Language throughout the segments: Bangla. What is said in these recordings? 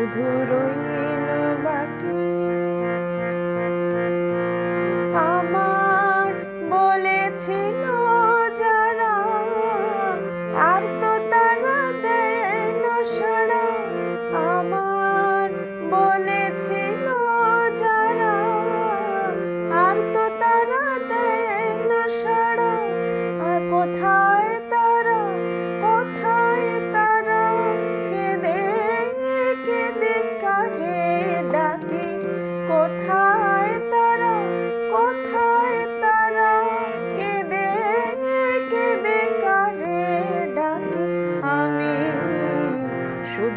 শুধু রইল বাকি।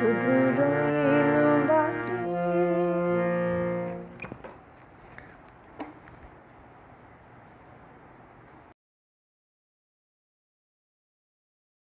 শুধু রইল